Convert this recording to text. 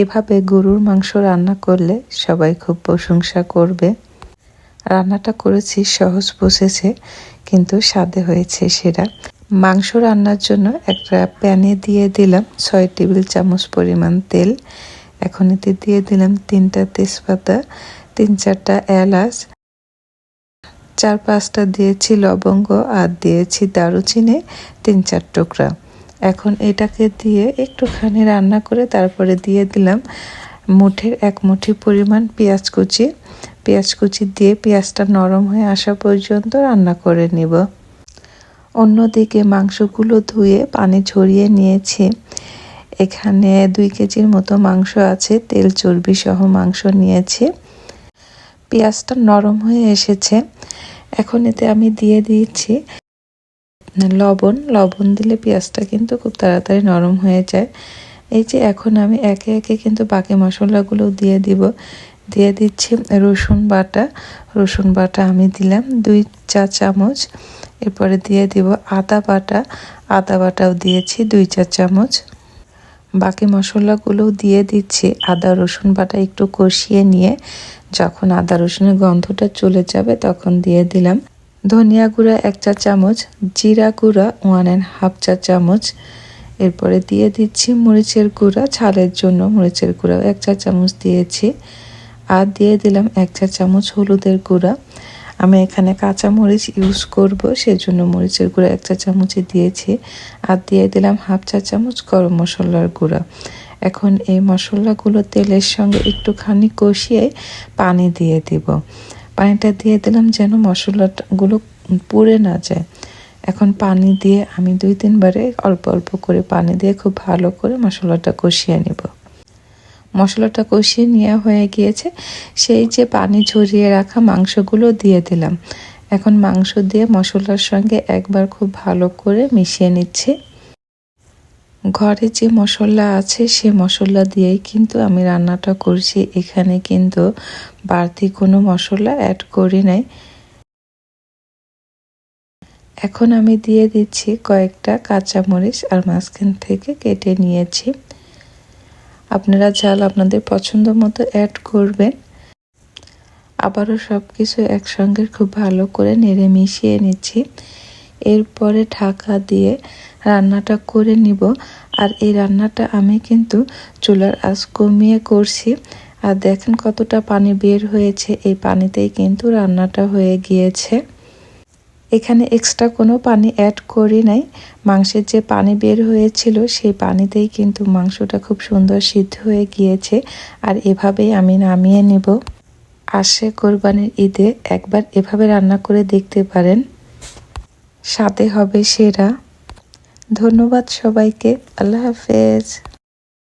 এভাবে গরুর মাংস রান্না করলে সবাই খুব প্রশংসা করবে। রান্নাটা করেছি, সহজ বসেছে কিন্তু স্বাদে হয়েছে সেরা মাংস রান্নার জন্য একটা প্যানে দিয়ে দিলাম ছয় টেবিল চামচ পরিমাণ তেল। এখন এতে দিয়ে দিলাম তিনটা তেজপাতা, তিন চারটা এলাচ, চার পাঁচটা দিয়েছি লবঙ্গ আর দিয়েছি দারুচিনি, তিন চার টুকরা। এখন এটাকে দিয়ে একটুখানি রান্না করে তারপরে দিয়ে দিলাম মুঠের এক মুঠি পরিমাণ পেঁয়াজ কুচি। পেঁয়াজ কুচি দিয়ে পেঁয়াজটা নরম হয়ে আসা পর্যন্ত রান্না করে নিব। অন্যদিকে মাংসগুলো ধুয়ে পানি ঝরিয়ে নিয়েছি। এখানে দুই কেজির মতো মাংস আছে, তেল চর্বি সহ মাংস নিয়েছি। পেঁয়াজটা নরম হয়ে এসেছে। এখন এতে আমি দিয়ে দিয়েছি লবণ লবণ দিলে পেঁয়াজটা কিন্তু খুব তাড়াতাড়ি নরম হয়ে যায়। এই যে এখন আমি একে একে কিন্তু বাকি মশলাগুলো দিয়ে দিব। দিয়ে দিচ্ছি রসুন বাটা। রসুন বাটা আমি দিলাম দুই চা চামচ। এরপরে দিয়ে দিব আদা বাটা। আদা বাটাও দিয়েছি দুই চা চামচ। বাকি মশলাগুলোও দিয়ে দিচ্ছি আদা, রসুন বাটা একটু কষিয়ে নিয়ে। যখন আদা, রসুনের গন্ধটা চলে যাবে তখন দিয়ে দিলাম ধনিয়া গুঁড়া এক চা চামচ, জিরা গুঁড়া ওয়ান অ্যান্ড হাফ চা চামচ। এরপরে দিয়ে দিচ্ছি মরিচের গুঁড়া ছালের জন্য মরিচের গুঁড়া এক চা চামচ দিয়েছি। আর দিয়ে দিলাম এক চা চামচ হলুদের গুঁড়া। আমি এখানে কাঁচা মরিচ ইউজ করব, সেজন্য মরিচের গুঁড়া এক চা চামচে দিয়েছি। আর দিয়ে দিলাম হাফ চা চামচ গরম মশলার গুঁড়া। এখন এই মশলাগুলো তেলের সঙ্গে একটুখানি কষিয়ে পানি দিয়ে দিব। পানিটা দিয়ে দিলাম যেন মশলাগুলো পুড়ে না যায়। এখন পানি দিয়ে আমি দুই তিনবারে অল্প অল্প করে পানি দিয়ে খুব ভালো করে মশলাটা কষিয়ে নিব। মশলাটা কষিয়ে নেওয়া হয়ে গিয়েছে। সেই যে পানি ঝরিয়ে রাখা মাংসগুলো দিয়ে দিলাম। এখন মাংস দিয়ে মশলার সঙ্গে একবার খুব ভালো করে মিশিয়ে নিচ্ছি। ঘরে যে মশলা আছে সে মশলা দিয়েই কিন্তু আমি রান্নাটা করছি। এখানে কিন্তু বাড়তি কোনো মশলা অ্যাড করি নাই। এখন আমি দিয়ে দিচ্ছি কয়েকটা কাঁচামরিচ আর মাঝখান থেকে কেটে নিয়েছি। আপনারা ঝাল আপনাদের পছন্দ মতো অ্যাড করবেন। আবারও সব কিছু একসঙ্গে খুব ভালো করে নেড়ে মিশিয়ে নিচ্ছি। এরপরে ঢাকা দিয়ে রান্নাটা করে নিব। আর এই রান্নাটা আমি কিন্তু চুলার আঁচ কমিয়ে করছি। আর দেখেন কতটা পানি বের হয়েছে, এই পানিতেই কিন্তু রান্নাটা হয়ে গিয়েছে। এখানে এক্সট্রা কোনো পানি অ্যাড করি নাই। মাংসের যে পানি বের হয়েছিল, সেই পানিতেই কিন্তু মাংসটা খুব সুন্দর সিদ্ধ হয়ে গিয়েছে। আর এভাবেই আমি নামিয়ে নেব। আসে কোরবানির ঈদে একবার এভাবে রান্না করে দেখতে পারেন। সাথে হবে সেরা। ধন্যবাদ সবাইকে। আল্লাহ হাফেজ।